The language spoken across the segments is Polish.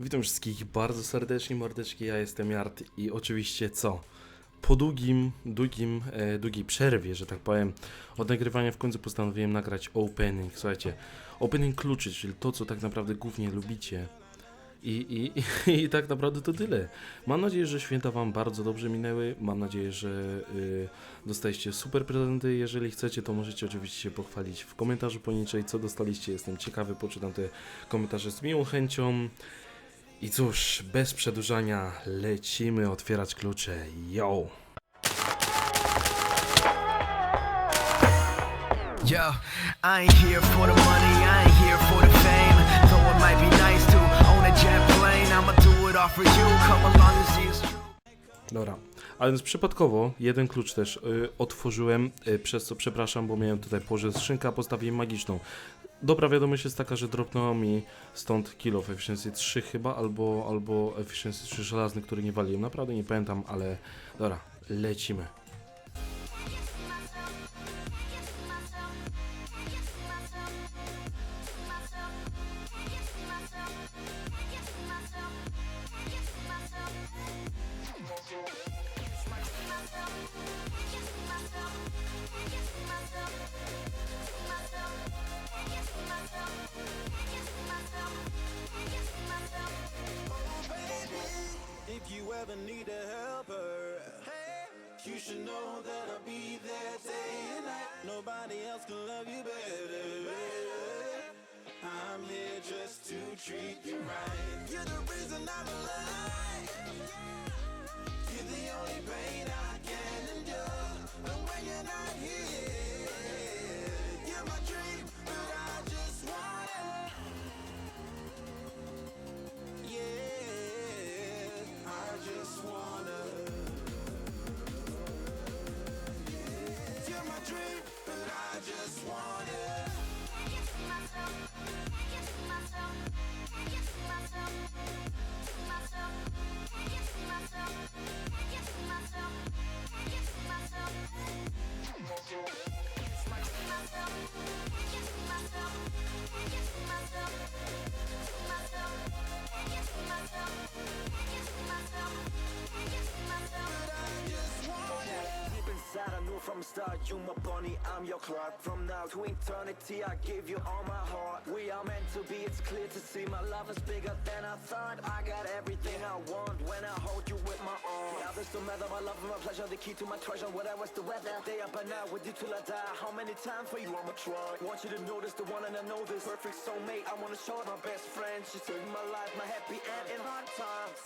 Witam wszystkich bardzo serdecznie, mordeczki, ja jestem Jart i oczywiście co? Po długim, długim, e, długiej przerwie, że tak powiem, od nagrywania w końcu postanowiłem nagrać opening, słuchajcie, opening kluczy, czyli to, co tak naprawdę głównie lubicie. I, i, I tak naprawdę to tyle. Mam nadzieję, że święta Wam bardzo dobrze minęły. Mam nadzieję, że y, dostaliście super prezenty. Jeżeli chcecie, to możecie oczywiście się pochwalić w komentarzu poniżej, co dostaliście. Jestem ciekawy, poczytam te komentarze z miłą chęcią. I cóż, bez przedłużania lecimy otwierać klucze. Yo! Yo, I ain't here for the money, I ain't here for the fame. Though it might be nice to own a jet plane, I'ma do it all for you. Come along and see it's true. Dobra. A więc przypadkowo jeden klucz też y, otworzyłem, y, przez co przepraszam, bo miałem tutaj położyć skrzynkę, a postawiłem magiczną. Dobra wiadomość jest taka, że dropnęło mi stąd kill of efficiency 3 chyba, albo, albo efficiency 3 żelazny, który nie waliłem. Naprawdę nie pamiętam, ale dobra, lecimy. Need a helper, you should know that I'll be there day and night. Nobody else can love you better. I'm here just to treat you right. You're the reason I'm alive. You're the only pain I you my bunny, I'm your Clark. From now to eternity, I give you all my heart. We are meant to be, it's clear to see my love is bigger than I thought. I got everything I want when I hold you with my arms. The others don't matter, my love and my pleasure, the key to my treasure. Whatever's the weather, day up and out with you till I die. How many times for you I'ma try? Want you to notice the one and I know this perfect soulmate. I wanna show it my best friend. She saved my life, my happy end in hard times.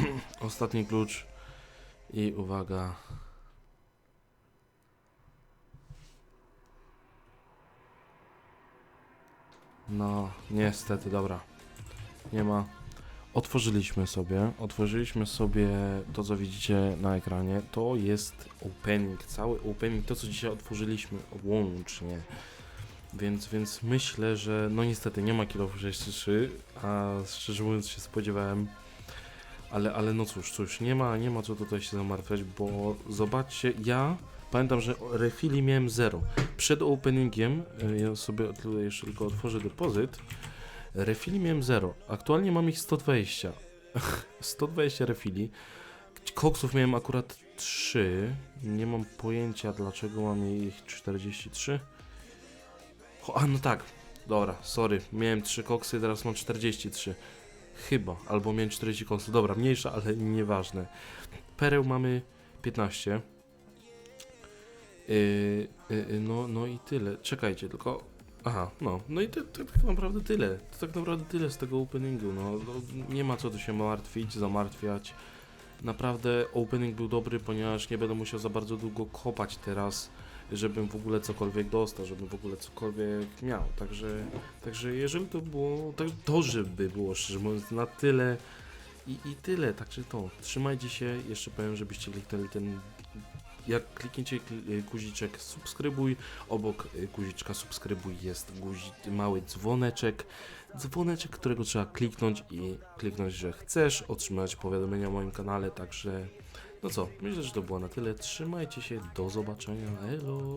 Ostatni klucz i uwaga. No, niestety, dobra. Nie ma. Otworzyliśmy sobie, otworzyliśmy sobie to, co widzicie na ekranie. To jest opening, cały opening, to co dzisiaj otworzyliśmy łącznie. Więc, więc myślę, że no niestety nie ma Kill of 63, a szczerze mówiąc się spodziewałem, ale, ale no cóż, cóż, nie ma, nie ma co tutaj się zamartwiać, bo zobaczcie, ja pamiętam, że refili miałem 0. Przed openingiem, y, ja sobie tutaj jeszcze tylko otworzę depozyt, refili miałem 0. Aktualnie mam ich 120. 120 refili. Koksów miałem akurat 3. Nie mam pojęcia dlaczego mam ich 43. O, a no tak, dobra, sorry. Miałem 3 koksy, teraz mam 43. Chyba, albo miałem 40 koksów. Dobra, mniejsza, ale nieważne. Pereł mamy 15. Yy, yy, no, no i tyle. Czekajcie, tylko. Aha, no, no i to, to tak naprawdę tyle. To tak naprawdę tyle z tego openingu. No, no, nie ma co tu się martwić, zamartwiać. Naprawdę opening był dobry, ponieważ nie będę musiał za bardzo długo kopać teraz żebym w ogóle cokolwiek dostał, żebym w ogóle cokolwiek miał. Także, także jeżeli to było, tak żeby było szczerze mówiąc na tyle i, i tyle, także to. Trzymajcie się, jeszcze powiem, żebyście kliknęli ten jak klikniecie kl- y, guziczek subskrybuj, obok y, guziczka subskrybuj jest mały dzwoneczek, dzwoneczek, którego trzeba kliknąć i kliknąć, że chcesz otrzymać powiadomienia o moim kanale, także no co, myślę, że to było na tyle, trzymajcie się, do zobaczenia, hello!